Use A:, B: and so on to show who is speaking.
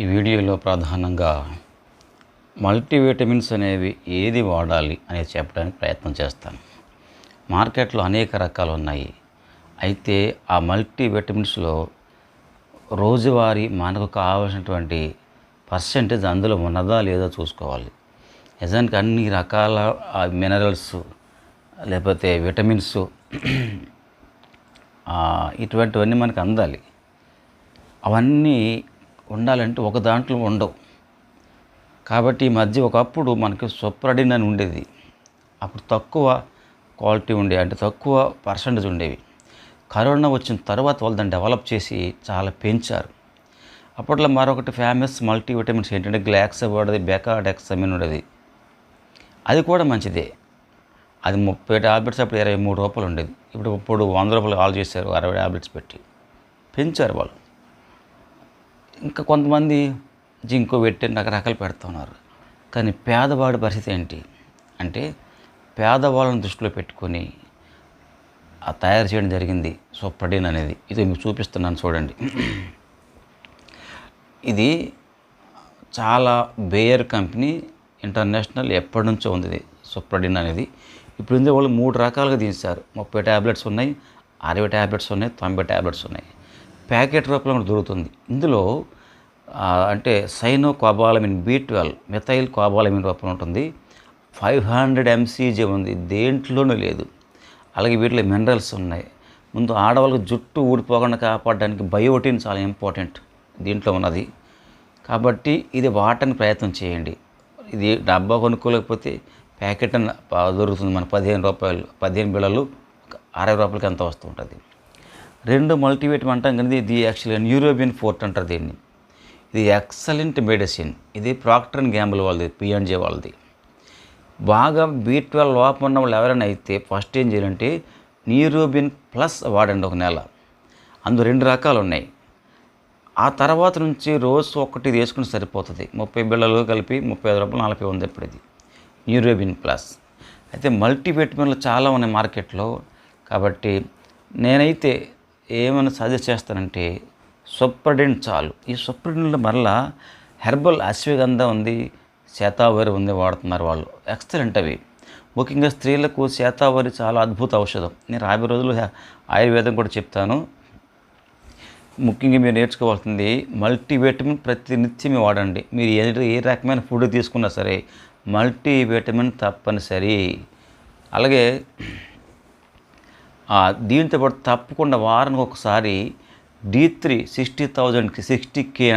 A: ఈ వీడియోలో ప్రధానంగా మల్టీవిటమిన్స్ అనేవి ఏది వాడాలి అనేది చెప్పడానికి ప్రయత్నం చేస్తాను. మార్కెట్లో అనేక రకాలు ఉన్నాయి. అయితే ఆ మల్టీవిటమిన్స్లో రోజువారీ మనకు కావాల్సినటువంటి పర్సెంటేజ్ అందులో ఉన్నదా లేదా చూసుకోవాలి. నిజానికి అన్ని రకాల మినరల్స్ లేకపోతే విటమిన్స్ ఇటువంటివన్నీ మనకు అందాలి. అవన్నీ ఉండాలంటే ఒక దాంట్లో ఉండవు. కాబట్టి ఈ మధ్య ఒకప్పుడు మనకి సొప్రడిన్ అని ఉండేది. అప్పుడు తక్కువ క్వాలిటీ ఉండేవి అంటే తక్కువ పర్సంటేజ్ ఉండేవి. కరోనా వచ్చిన తర్వాత వాళ్ళు దాన్ని డెవలప్ చేసి చాలా పెంచారు. అప్పట్లో మరొకటి ఫేమస్ మల్టీవిటమిన్స్ ఏంటంటే గ్లాక్స్ వాడేది బెకాడెక్సమిన్ ఉండేది. అది కూడా మంచిదే. అది ముప్పై ట్యాబ్లెట్స్ అప్పుడు ఇరవై మూడు రూపాయలు ఉండేది. ఇప్పుడు ఇప్పుడు వంద రూపాయలు ఆల్ చేశారు అరవై ట్యాబ్లెట్స్ పెట్టి. పెంచారు వాళ్ళు. ఇంకా కొంతమంది జింకో పెట్టి రకరకాలు పెడుతున్నారు. కానీ పేదవాడి పరిస్థితి ఏంటి? అంటే పేదవాళ్ళని దృష్టిలో పెట్టుకొని ఆ తయారు చేయడం జరిగింది. సూపర్డిన్ అనేది. ఇది మీకు చూపిస్తున్నాను చూడండి. ఇది చాలా బేయర్ కంపెనీ ఇంటర్నేషనల్ ఎప్పటి నుంచో ఉంది ఇది సూపర్డిన్ అనేది. ఇప్పుడు ఇందులో వాళ్ళు మూడు రకాలుగా తీశారు. ముప్పై ట్యాబ్లెట్స్ ఉన్నాయి అరవై ట్యాబ్లెట్స్ ఉన్నాయి తొంభై ట్యాబ్లెట్స్ ఉన్నాయి. ప్యాకెట్ రూపంలో కూడా దొరుకుతుంది. ఇందులో అంటే cyanocobalamin B twelve methylcobalamin రూపంలో ఉంటుంది. ఫైవ్ హండ్రెడ్ ఎంసీజీ ఉంది దేంట్లోనూ లేదు. అలాగే వీటిలో మినరల్స్ ఉన్నాయి. ముందు ఆడవాళ్ళకి జుట్టు ఊడిపోకుండా కాపాడడానికి బయోటిన్ చాలా ఇంపార్టెంట్ దీంట్లో ఉన్నది. కాబట్టి ఇది వాటని ప్రయత్నం చేయండి. ఇది డబ్బా కొనుక్కోలేకపోతే ప్యాకెట్ దొరుకుతుంది మన పదిహేను రూపాయలు పదిహేను బిళ్ళలు అరవై రూపాయలకి ఎంత వస్తూ ఉంటుంది. రెండు మల్టీవిటమిన్ అంటాం కానీ ఇది యాక్చువల్గా న్యూరోబిన్ ఫోర్ట్ అంటారు దీన్ని. ఇది ఎక్సలెంట్ మెడిసిన్ ఇది ప్రాక్టర్ అండ్ గ్యాంబుల్ వాళ్ళది పిఎన్జే వాళ్ళది. బాగా బీ ట్వెల్వ్ లోపం ఉన్న వాళ్ళు ఎవరైనా అయితే ఫస్ట్ ఏం చేయాలంటే న్యూరోబిన్ ప్లస్ వాడండి ఒక నెల. అందులో రెండు రకాలు ఉన్నాయి. ఆ తర్వాత నుంచి రోజు ఒక్కటి వేసుకుని సరిపోతుంది. ముప్పై బిళ్ళలు కలిపి ముప్పై ఐదు రూపాయలు నలభై ఉంది ఇప్పుడు ఇది న్యూరోబిన్ ప్లస్ అయితే మల్టీవిటమిన్లు చాలా ఉన్నాయి మార్కెట్లో. కాబట్టి నేనైతే ఏమైనా సజెస్ట్ చేస్తానంటే సొప్రడిన్ చాలు. ఈ సొప్రడిన్లో మరలా హెర్బల్ అశ్వగంధ ఉంది శాతావరి ఉంది వాడుతున్నారు వాళ్ళు. ఎక్సలెంట్ అవి. ముఖ్యంగా స్త్రీలకు శాతావరి చాలా అద్భుత ఔషధం. నేను రాబోయే రోజులు ఆయుర్వేదం కూడా చెప్తాను. ముఖ్యంగా మీరు నేర్చుకోవాల్సింది మల్టీవిటమిన్ ప్రతి నిత్యం వాడండి. మీరు ఏ ఏ రకమైన ఫుడ్ తీసుకున్నా సరే మల్టీవిటమిన్ తప్పనిసరి. అలాగే దీంతో పాటు తప్పకుండా వారానికి ఒకసారి డి త్రీ సిక్స్టీ థౌజండ్కి సిక్స్టీ కే